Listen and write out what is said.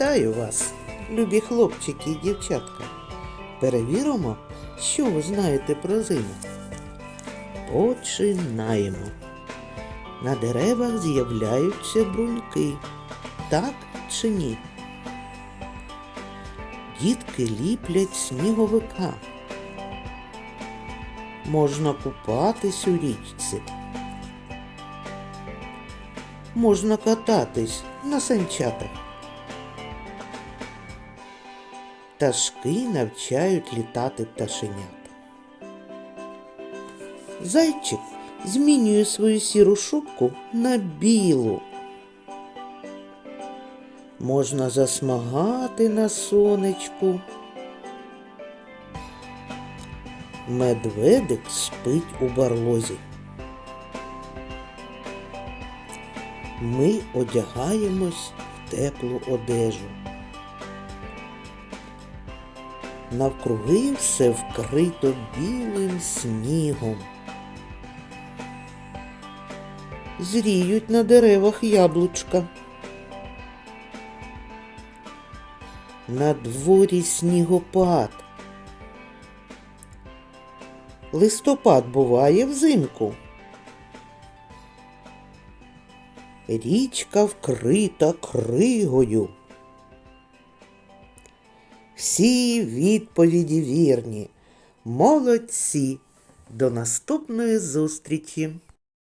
Вітаю вас, любі хлопчики і дівчатка. Перевіримо, що ви знаєте про зиму. Починаємо. На деревах з'являються бруньки. Так чи ні? Дітки ліплять сніговика. Можна купатись у річці. Можна кататись на санчатах. Пташки навчають літати пташенят. Зайчик змінює свою сіру шубку на білу. Можна засмагати на сонечку. Медведик спить у барлозі. Ми одягаємось в теплу одежу. Навкруги все вкрито білим снігом. Зріють на деревах яблучка. На дворі снігопад. Листопад буває взимку. Річка вкрита кригою. Всі відповіді вірні. Молодці. До наступної зустрічі!